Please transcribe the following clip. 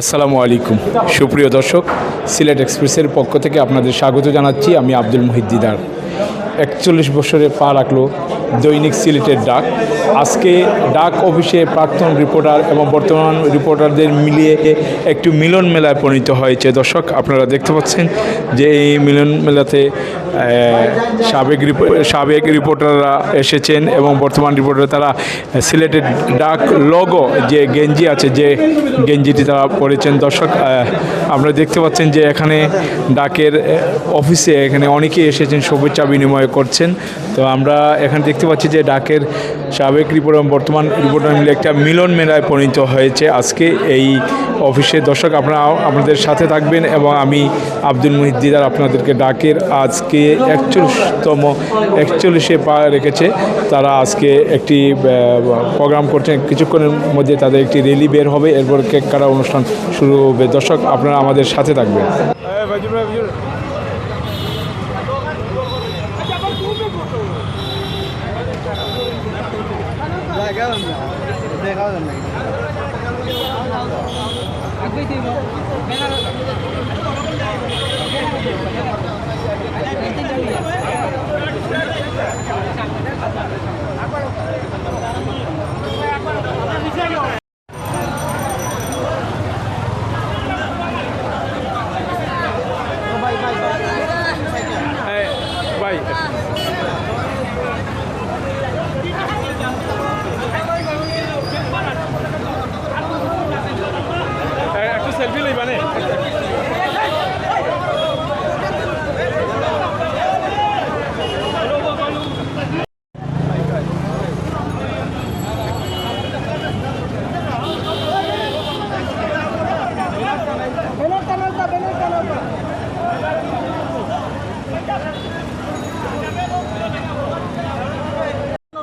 আসসালামু আলাইকুম। সুপ্রিয় দর্শক, সিলেট এক্সপ্রেসের পক্ষ থেকে আপনাদের স্বাগত জানাচ্ছি। আমি আব্দুল মহিদ্দিদার একচল্লিশ বছরে পা রাখল দৈনিক সিলেটের ডাক। আজকে ডাক অফিসে প্রাক্তন রিপোর্টার এবং বর্তমান রিপোর্টারদের মিলিয়ে একটু মিলন মেলায় পরিণত হয়েছে। দর্শক, আপনারা দেখতে পাচ্ছেন যে এই মিলন মেলাতে সাবেক সাবেক রিপোর্টাররা এসেছেন এবং বর্তমান রিপোর্টার তারা সিলেটের ডাক লগো যে গেঞ্জি আছে, যে গেঞ্জিটি তারা পরেছেন। দর্শক আপনারা দেখতে পাচ্ছেন যে এখানে ডাকের অফিসে এখানে অনেকেই এসেছেন, শুভেচ্ছা বিনিময় করছেন। তো আমরা এখানে দেখতে পাচ্ছি যে ডাকের সাবেক রিপোর্ট এবং বর্তমান রিপোর্টার মিলে একটা মিলন মেলায় পরিণত হয়েছে। আজকে এই অফিসে দর্শক আপনারা আপনাদের সাথে থাকবেন এবং আমি আব্দুল মুহিদ দিদার আপনাদেরকে ডাকের আজকে একচল্লিশতম, একচল্লিশে পা রেখেছে। তারা আজকে একটি প্রোগ্রাম করছেন। কিছুক্ষণের মধ্যে তাদের একটি র্যালি বের হবে। এরপর কেক কাটা অনুষ্ঠান শুরু হবে। দর্শক আপনারা আমাদের সাথে থাকবেন। क्या देखा